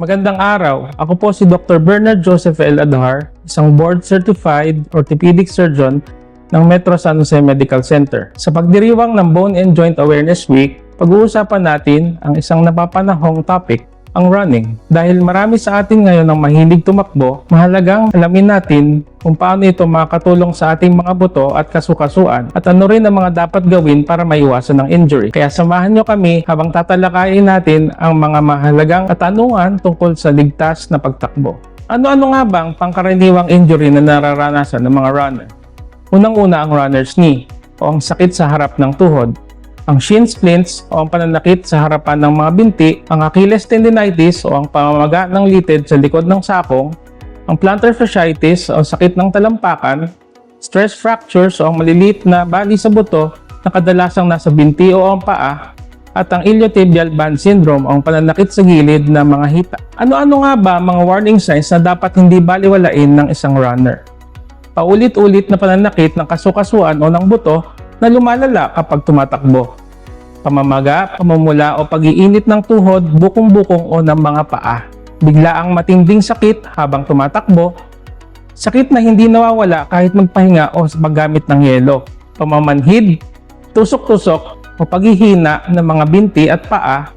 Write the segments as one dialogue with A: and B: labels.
A: Magandang araw. Ako po si Dr. Bernard Joseph L. Adhar, isang board-certified orthopedic surgeon ng Metro San Jose Medical Center. Sa pagdiriwang ng Bone and Joint Awareness Week, pag-uusapan natin ang isang napapanahong topic, ang running. Dahil marami sa atin ngayon ang mahilig tumakbo, mahalagang alamin natin kung paano ito makakatulong sa ating mga buto at kasukasuan at ano rin ang mga dapat gawin para maiwasan ng injury. Kaya samahan nyo kami habang tatalakayin natin ang mga mahalagang katanungan tungkol sa ligtas na pagtakbo. Ano-ano nga bang pangkaraniwang injury na nararanasan ng mga runner? Unang-una ang runner's knee o ang sakit sa harap ng tuhod ang shin splints o ang pananakit sa harapan ng mga binti, ang Achilles tendinitis o ang pamamaga ng litid sa likod ng sakong, ang plantar fasciitis o sakit ng talampakan, stress fractures o ang maliliit na bali sa buto na kadalasang nasa binti o ang paa, at ang iliotibial band syndrome o ang pananakit sa gilid ng mga hita. Ano-ano nga ba mga warning signs na dapat hindi baliwalain ng isang runner? Paulit-ulit na pananakit ng kasukasuan o ng buto na lumalala kapag tumatakbo. Pamamaga, pamumula o pag-iinit ng tuhod, bukong-bukong o ng mga paa. Bigla ang matinding sakit habang tumatakbo. Sakit na hindi nawawala kahit magpahinga o paggamit ng yelo. Pamamanhid, tusok-tusok o paghihina ng mga binti at paa.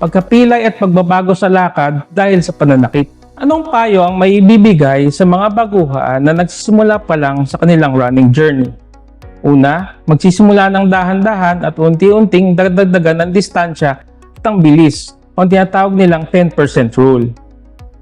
A: Pagkapilay at pagbabago sa lakad dahil sa pananakit. Anong payo ang may bibigay sa mga baguhaan na nagsisimula pa lang sa kanilang running journey? Una, magsisimula ng dahan-dahan at unti-unting dagdagdagan ang distansya at ang bilis o tinatawag nilang 10% rule.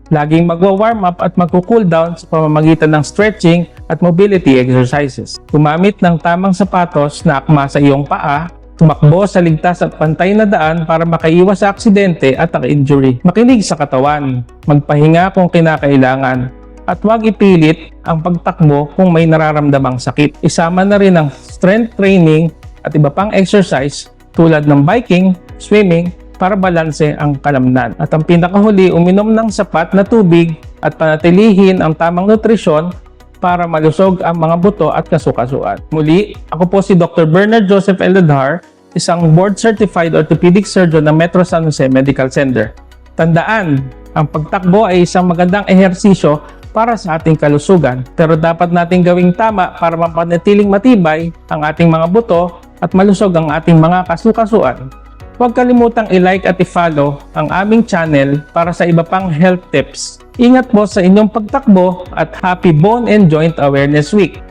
A: Laging magwa-warm up at magko-cool down sa pamamagitan ng stretching at mobility exercises. Gumamit ng tamang sapatos na akma sa iyong paa, tumakbo sa ligtas at pantay na daan para makaiwas sa aksidente at ang injury. Makinig sa katawan, magpahinga kung kinakailangan, at huwag ipilit ang pagtakbo kung may nararamdamang sakit. Isama na rin ang strength training at iba pang exercise tulad ng biking, swimming, para balanse ang kalamnan. At ang pinakahuli, uminom ng sapat na tubig at panatilihin ang tamang nutrisyon para malusog ang mga buto at kasukasuan. Muli, ako po si Dr. Bernard Joseph Eldar, isang board-certified orthopedic surgeon ng Metro San Jose Medical Center. Tandaan, ang pagtakbo ay isang magandang ehersisyo para sa ating kalusugan. Pero dapat nating gawing tama para mapanatiling matibay ang ating mga buto at malusog ang ating mga kasukasuan. Huwag kalimutang i-like at i-follow ang aming channel para sa iba pang health tips. Ingat po sa inyong pagtakbo at Happy Bone and Joint Awareness Week!